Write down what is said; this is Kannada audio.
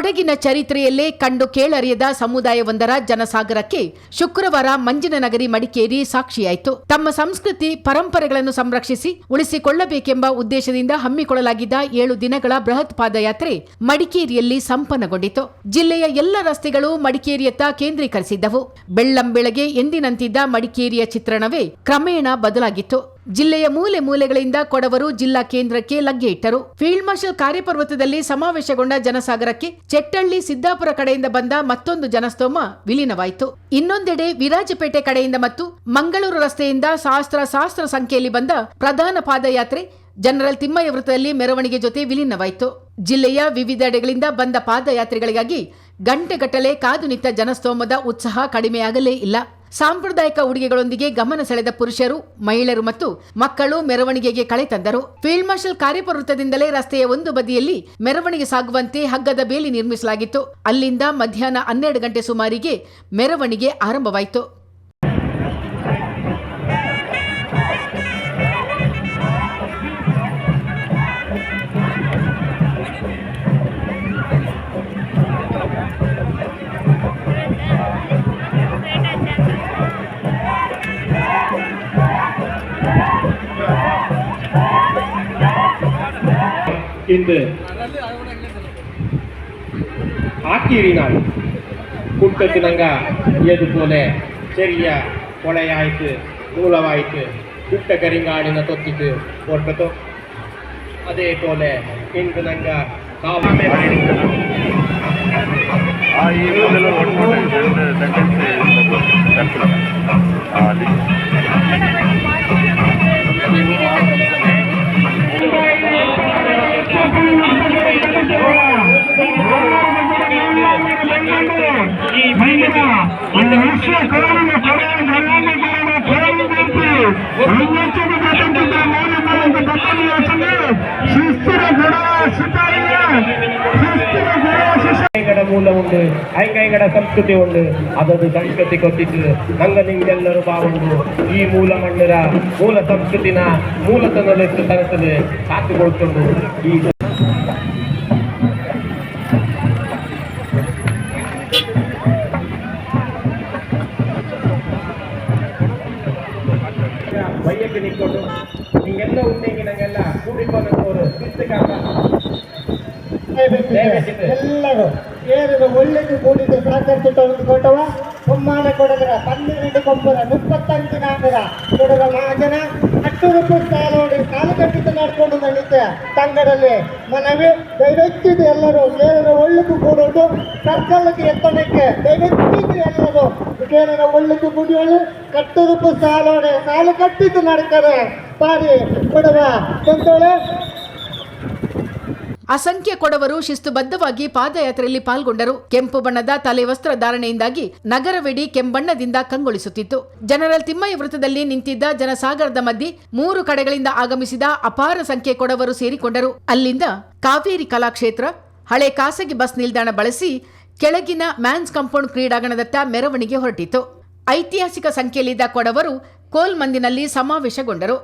ಕೊಡಗಿನ ಚರಿತ್ರೆಯಲ್ಲೇ ಕಂಡು ಕೇಳರಿಯದ ಸಮುದಾಯವೊಂದರ ಜನಸಾಗರಕ್ಕೆ ಶುಕ್ರವಾರ ಮಂಜಿನ ನಗರಿ ಮಡಿಕೇರಿ ಸಾಕ್ಷಿಯಾಯಿತು. ತಮ್ಮ ಸಂಸ್ಕೃತಿ, ಪರಂಪರೆಗಳನ್ನು ಸಂರಕ್ಷಿಸಿ ಉಳಿಸಿಕೊಳ್ಳಬೇಕೆಂಬ ಉದ್ದೇಶದಿಂದ ಹಮ್ಮಿಕೊಳ್ಳಲಾಗಿದ್ದ ಏಳು ದಿನಗಳ ಬೃಹತ್ ಪಾದಯಾತ್ರೆ ಮಡಿಕೇರಿಯಲ್ಲಿ ಸಂಪನ್ನಗೊಂಡಿತು. ಜಿಲ್ಲೆಯ ಎಲ್ಲ ರಸ್ತೆಗಳು ಮಡಿಕೇರಿಯತ್ತ ಕೇಂದ್ರೀಕರಿಸಿದ್ದವು. ಬೆಳ್ಳಂಬೆಳಗ್ಗೆ ಎಂದಿನಂತಿದ್ದ ಮಡಿಕೇರಿಯ ಚಿತ್ರಣವೇ ಕ್ರಮೇಣ ಬದಲಾಗಿತ್ತು. ಜಿಲ್ಲೆಯ ಮೂಲೆ ಮೂಲೆಗಳಿಂದ ಕೊಡವರು ಜಿಲ್ಲಾ ಕೇಂದ್ರಕ್ಕೆ ಲಗ್ಗೆ ಇಟ್ಟರು. ಫೀಲ್ಡ್ ಮಾರ್ಷಲ್ ಕಾರ್ಯಪರ್ವತದಲ್ಲಿ ಸಮಾವೇಶಗೊಂಡ ಜನಸಾಗರಕ್ಕೆ ಚೆಟ್ಟಳ್ಳಿ ಸಿದ್ದಾಪುರ ಕಡೆಯಿಂದ ಬಂದ ಮತ್ತೊಂದು ಜನಸ್ತೋಮ ವಿಲೀನವಾಯಿತು. ಇನ್ನೊಂದೆಡೆ ವಿರಾಜಪೇಟೆ ಕಡೆಯಿಂದ ಮತ್ತು ಮಂಗಳೂರು ರಸ್ತೆಯಿಂದ ಸಹಸ್ರ ಸಹಸ್ರ ಸಂಖ್ಯೆಯಲ್ಲಿ ಬಂದ ಪ್ರಧಾನ ಪಾದಯಾತ್ರೆ ಜನರಲ್ ತಿಮ್ಮಯ್ಯ ವೃತ್ತದಲ್ಲಿ ಮೆರವಣಿಗೆ ಜೊತೆ ವಿಲೀನವಾಯಿತು. ಜಿಲ್ಲೆಯ ವಿವಿಧೆಡೆಗಳಿಂದ ಬಂದ ಪಾದಯಾತ್ರೆಗಳಿಗಾಗಿ ಗಂಟೆಗಟ್ಟಲೆ ಕಾದು ನಿಂತ ಜನಸ್ತೋಮದ ಉತ್ಸಾಹ ಕಡಿಮೆಯಾಗಲೇ ಇಲ್ಲ. ಸಾಂಪ್ರದಾಯಿಕ ಉಡುಗೆಗಳೊಂದಿಗೆ ಗಮನ ಸೆಳೆದ ಪುರುಷರು, ಮಹಿಳೆಯರು ಮತ್ತು ಮಕ್ಕಳು ಮೆರವಣಿಗೆಗೆ ಕಳೆ ತಂದರು. ಫೀಲ್ಡ್ ಮಾರ್ಷಲ್ ಕಾರ್ಯಪ್ರವೃತ್ತದಿಂದಲೇ ರಸ್ತೆಯ ಒಂದು ಬದಿಯಲ್ಲಿ ಮೆರವಣಿಗೆ ಸಾಗುವಂತೆ ಹಗ್ಗದ ಬೇಲಿ ನಿರ್ಮಿಸಲಾಗಿತ್ತು. ಅಲ್ಲಿಂದ ಮಧ್ಯಾಹ್ನ ಹನ್ನೆರಡು ಗಂಟೆ ಸುಮಾರಿಗೆ ಮೆರವಣಿಗೆ ಆರಂಭವಾಯಿತು. இன்று ஆக்கிரினால் கூட்டத்தினங்க ಏದು ಪೋಲೆ ಚೆರಿಯ ಕೊಳೆಯಾಯಿತು ಮೂಲವಾಯಿತು ಪುಟ್ಟ ಕರಿಂಗಾಡಿನ ತೊತ್ತಿತು ಕೊಟ್ಟತು ಅದೇ ಪೋಲೆ ಇಂದು ನಂಗ ಕಾವಲೆ ಆ ಐಂಗಡ ಮೂಲ ಉಂಡು ಐಕೈಗಡ ಸಂಸ್ಕೃತಿ ಉಂಡು ಅದೊಂದು ಸಂಸ್ಕೃತಿ ಕೊಟ್ಟಿದ್ದು. ನಂಗ ನಿಮ್ಗೆಲ್ಲರೂ ಬಾವುಂಡು ಈ ಮೂಲ ಮಣ್ಣರ ಮೂಲ ಸಂಸ್ಕೃತಿನ ಮೂಲತನಲೆತ್ತು ತನಸಲು ಕಾತುಕೊಳ್ಕೊಂಡು ಈ ಬೈಯಕ್ಕೆ ನಿಂತ್ಕೊಂಡು ಹಿಂಗೆಲ್ಲ ಉಂಡೆಗೆ ನಂಗೆಲ್ಲ ಕೂಡಿಕೊಂಡವರು ಶಿಸ್ತುಗಾರ ಎಲ್ಲರೂ ಏರಿದ ಒಳ್ಳೆದು ಕೂಡಿದ್ದು ಸಾಕಷ್ಟು ಕೊಟ್ಟವ ಸಮ್ಮಾನ ಕೊಡದ್ರ ಪನ್ನೆರಡು ಕೊಬ್ಬರ ಮುಪ್ಪತ್ತಂಟು ನಾಗರ ಕೊಡದ ಮಹಾಜನ ಹತ್ತು ರೂಪಾಯಿ ಸಾಲೋಡಿ ಕಾಲು ಕಟ್ಟಿದ್ದು ನಡ್ಕೊಂಡು ನಡೀತೆ ತಂಗಡಲ್ಲಿ ಮನವಿ ದಯವೆತ್ತಿದ್ದು ಎಲ್ಲರೂ ಏರಿದ ಒಳ್ಳೆದು ಕೂಡೋದು ಸರ್ಕಲ್ಗೆ ಎತ್ತಣಕ್ಕೆ ದಯವೆತ್ತಿದ್ದು ಏರಿದ ಒಳ್ಳೆದು ಹತ್ತು ರೂಪಾಯಿ ಸಾಲೋಡಿ ಕಾಲು ಕಟ್ಟಿದ್ದು ನಡ್ತಾರೆ ಪಾರಿ ಕೊಡವ ತಂತೋಳೆ ಅಸಂಖ್ಯ ಕೊಡವರು ಶಿಸ್ತುಬದ್ಧವಾಗಿ ಪಾದಯಾತ್ರೆಯಲ್ಲಿ ಪಾಲ್ಗೊಂಡರು. ಕೆಂಪು ಬಣ್ಣದ ತಲೆ ವಸ್ತ್ರ ಧಾರಣೆಯಿಂದಾಗಿ ನಗರವಿಡಿ ಕೆಂಬಣ್ಣದಿಂದ ಕಂಗೊಳಿಸುತ್ತಿತ್ತು. ಜನರಲ್ ತಿಮ್ಮಯ್ಯ ವೃತ್ತದಲ್ಲಿ ನಿಂತಿದ್ದ ಜನಸಾಗರದ ಮಧ್ಯೆ ಮೂರು ಕಡೆಗಳಿಂದ ಆಗಮಿಸಿದ ಅಪಾರ ಸಂಖ್ಯೆ ಕೊಡವರು ಸೇರಿಕೊಂಡರು. ಅಲ್ಲಿಂದ ಕಾವೇರಿ ಕಲಾಕ್ಷೇತ್ರ, ಹಳೆ ಖಾಸಗಿ ಬಸ್ ನಿಲ್ದಾಣ ಬಳಸಿ ಕೆಳಗಿನ ಮ್ಯಾನ್ಸ್ ಕಂಪೌಂಡ್ ಕ್ರೀಡಾಂಗಣದತ್ತ ಮೆರವಣಿಗೆ ಹೊರಟಿತು ಐತಿಹಾಸಿಕ ಸಂಖ್ಯೆಯಲ್ಲಿದ್ದ ಕೊಡವರು ಕೋಲ್ ಮಂದಿನಲ್ಲಿ ಸಮಾವೇಶಗೊಂಡರು